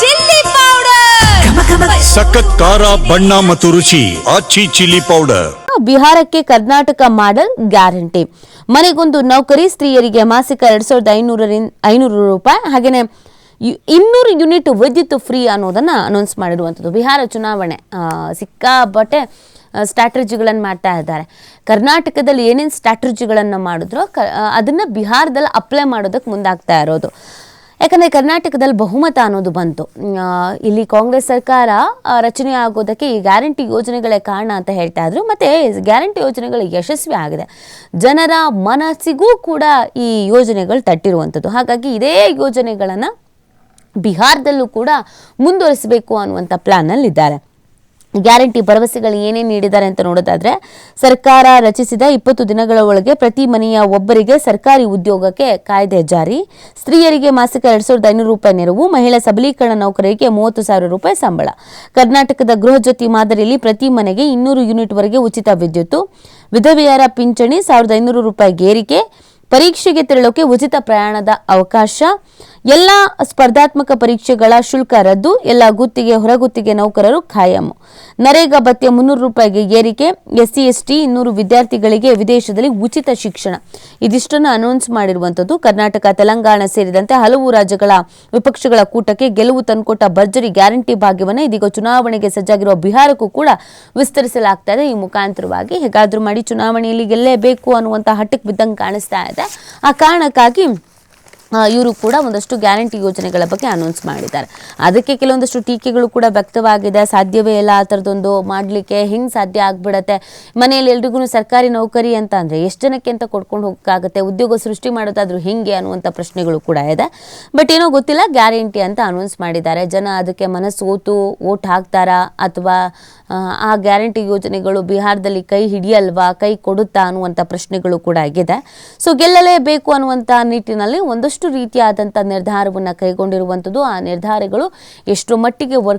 Chilli powder. ಸಖತ್ ಖಾರ ಬಣ್ಣ ಮತ್ತು ರುಚಿ. Aachi chilli powder. ಬಿಹಾರಕ್ಕೆ Karnataka model guarantee. ಮನೆಗೊಂದು ನೌಕರಿ ಸ್ತ್ರೀಯರಿಗೆ ಮಾಸಿಕ ಎರಡ್ ಸಾವಿರದ ಐನೂರರಿಂದ ಐನೂರು ರೂಪಾಯಿ. ಹಾಗೆಯೇ ಇನ್ನೂರು ಯೂನಿಟ್ ವಿದ್ಯುತ್ ಫ್ರೀ ಅನ್ನೋದನ್ನ ಅನೌನ್ಸ್ ಮಾಡಿರುವಂಥದ್ದು. ಬಿಹಾರ ಚುನಾವಣೆ ಸಿಕ್ಕಾಪಟ್ಟೆ ಸ್ಟ್ರಾಟಜಿಗಳನ್ನು ಮಾಡ್ತಾ ಇದ್ದಾರೆ. ಕರ್ನಾಟಕದಲ್ಲಿ ಏನೇನು ಸ್ಟ್ರಾಟಜಿಗಳನ್ನು ಮಾಡಿದ್ರೋ ಕ ಅದನ್ನು ಬಿಹಾರದಲ್ಲಿ ಅಪ್ಲೈ ಮಾಡೋದಕ್ಕೆ ಮುಂದಾಗ್ತಾ ಇರೋದು. ಯಾಕಂದರೆ ಕರ್ನಾಟಕದಲ್ಲಿ ಬಹುಮತ ಅನ್ನೋದು ಬಂತು. ಇಲ್ಲಿ ಕಾಂಗ್ರೆಸ್ ಸರ್ಕಾರ ರಚನೆ ಆಗೋದಕ್ಕೆ ಈ ಗ್ಯಾರಂಟಿ ಯೋಜನೆಗಳೇ ಕಾರಣ ಅಂತ ಹೇಳ್ತಾ ಇದ್ರು. ಮತ್ತು ಗ್ಯಾರಂಟಿ ಯೋಜನೆಗಳು ಯಶಸ್ವಿ ಆಗಿದೆ. ಜನರ ಮನಸ್ಸಿಗೂ ಕೂಡ ಈ ಯೋಜನೆಗಳು ತಟ್ಟಿರುವಂಥದ್ದು. ಹಾಗಾಗಿ ಇದೇ ಯೋಜನೆಗಳನ್ನು ಬಿಹಾರದಲ್ಲೂ ಕೂಡ ಮುಂದುವರಿಸಬೇಕು ಅನ್ನುವಂಥ ಪ್ಲ್ಯಾನಲ್ಲಿದ್ದಾರೆ ಗ್ಯಾರಂಟಿ ಭರವಸೆಗಳು ಏನೇನು ನೀಡಿದ್ದಾರೆ ಅಂತ ನೋಡೋದಾದ್ರೆ, ಸರ್ಕಾರ ರಚಿಸಿದ ಇಪ್ಪತ್ತು ದಿನಗಳ ಒಳಗೆ ಪ್ರತಿ ಮನೆಯ ಒಬ್ಬರಿಗೆ ಸರ್ಕಾರಿ ಉದ್ಯೋಗಕ್ಕೆ ಕಾಯ್ದೆ ಜಾರಿ. ಸ್ತ್ರೀಯರಿಗೆ ಮಾಸಿಕ ಎರಡ್ ಸಾವಿರದ ಐನೂರು ರೂಪಾಯಿ ನೆರವು, ಮಹಿಳಾ ಸಬಲೀಕರಣ ನೌಕರರಿಗೆ ಮೂವತ್ತು ಸಾವಿರ ರೂಪಾಯಿ ಸಂಬಳ. ಕರ್ನಾಟಕದ ಗೃಹ ಜ್ಯೋತಿ ಮಾದರಿಯಲ್ಲಿ ಪ್ರತಿ ಮನೆಗೆ ಇನ್ನೂರು ಯೂನಿಟ್ವರೆಗೆ ಉಚಿತ ವಿದ್ಯುತ್ತು. ವಿಧವೆಯರ ಪಿಂಚಣಿ ಸಾವಿರದ ಐನೂರು ರೂಪಾಯಿ ಏರಿಕೆ ಪರೀಕ್ಷೆಗೆ ತೆರಳೋಕೆ ಉಚಿತ ಪ್ರಯಾಣದ ಅವಕಾಶ. ಎಲ್ಲ ಸ್ಪರ್ಧಾತ್ಮಕ ಪರೀಕ್ಷೆಗಳ ಶುಲ್ಕ ರದ್ದು, ಎಲ್ಲ ಗುತ್ತಿಗೆ, ಹೊರಗುತ್ತಿಗೆ ನೌಕರರು ಖಾಯಂ. ನರೇಗಾ ಭತ್ಯೆ ಮುನ್ನೂರು ರೂಪಾಯಿಗೆ ಏರಿಕೆ, ಎಸ್ಸಿ, ಎಸ್ಟಿ, ಇನ್ನೂರು ವಿದ್ಯಾರ್ಥಿಗಳಿಗೆ ವಿದೇಶದಲ್ಲಿ ಉಚಿತ ಶಿಕ್ಷಣ. ಇದಿಷ್ಟನ್ನು ಅನೌನ್ಸ್ ಮಾಡಿರುವಂಥದ್ದು ಕರ್ನಾಟಕ, ತೆಲಂಗಾಣ ಸೇರಿದಂತೆ ಹಲವು ರಾಜ್ಯಗಳ ವಿಪಕ್ಷಗಳ ಕೂಟಕ್ಕೆ ಗೆಲುವು ತಂದುಕೊಟ್ಟ ಭರ್ಜರಿ ಗ್ಯಾರಂಟಿ ಭಾಗ್ಯವನ್ನು ಇದೀಗ ಚುನಾವಣೆಗೆ ಸಜ್ಜಾಗಿರುವ ಬಿಹಾರಕ್ಕೂ ಕೂಡ ವಿಸ್ತರಿಸಲಾಗ್ತಾ ಇದೆ ಈ ಮುಖಾಂತರವಾಗಿ ಹೇಗಾದರೂ ಮಾಡಿ ಚುನಾವಣೆಯಲ್ಲಿ ಗೆಲ್ಲೇಬೇಕು ಅನ್ನುವಂಥ ಹಟ್ಟಕ್ಕೆ ಬಿದ್ದಂಗೆ ಕಾಣಿಸ್ತಾ ಇದೆ. ಆ ಕಾರಣಕ್ಕಾಗಿ ಇವರು ಕೂಡ ಒಂದಷ್ಟು ಗ್ಯಾರಂಟಿ ಯೋಜನೆಗಳ ಬಗ್ಗೆ ಅನೌನ್ಸ್ ಮಾಡಿದ್ದಾರೆ. ಅದಕ್ಕೆ ಕೆಲವೊಂದಷ್ಟು ಟೀಕೆಗಳು ಕೂಡ ವ್ಯಕ್ತವಾಗಿದೆ. ಸಾಧ್ಯವೇ ಇಲ್ಲ ಆ ಥರದೊಂದು ಮಾಡಲಿಕ್ಕೆ. ಹೆಂಗೆ ಸಾಧ್ಯ ಆಗ್ಬಿಡತ್ತೆ? ಮನೆಯಲ್ಲಿ ಎಲ್ರಿಗೂ ಸರ್ಕಾರಿ ನೌಕರಿ ಅಂತ ಅಂದರೆ ಎಷ್ಟು ಜನಕ್ಕೆ ಅಂತ ಕೊಡ್ಕೊಂಡು ಹೋಗೋಕ್ಕಾಗುತ್ತೆ? ಉದ್ಯೋಗ ಸೃಷ್ಟಿ ಮಾಡೋದಾದ್ರೂ ಹೆಂಗೆ ಅನ್ನುವಂಥ ಪ್ರಶ್ನೆಗಳು ಕೂಡ ಇದೆ. ಬಟ್ ಏನೋ ಗೊತ್ತಿಲ್ಲ ಗ್ಯಾರಂಟಿ ಅಂತ ಅನೌನ್ಸ್ ಮಾಡಿದ್ದಾರೆ. ಜನ ಅದಕ್ಕೆ ಮನಸ್ಸು ಓತು ಓಟ್ ಹಾಕ್ತಾರಾ? ಅಥವಾ ಆ, ಗ್ಯಾರಂಟಿ ಯೋಜನೆಗಳು ಬಿಹಾರದಲ್ಲಿ ಕೈ ಹಿಡಿಯಲ್ವಾ? ಕೈ ಕೊಡುತ್ತಾ ಅನ್ನುವಂಥ ಪ್ರಶ್ನೆಗಳು ಕೂಡ ಆಗಿದೆ. ಸೊ ಗೆಲ್ಲಲೇಬೇಕು ಅನ್ನುವಂಥ ನಿಟ್ಟಿನಲ್ಲಿ ಒಂದಷ್ಟು ರೀತಿಯಾದಂಥ ನಿರ್ಧಾರವನ್ನು ಕೈಗೊಂಡಿರುವಂಥದ್ದು ಆ ನಿರ್ಧಾರಗಳು ಎಷ್ಟು ಮಟ್ಟಿಗೆ ವರ್ಕ್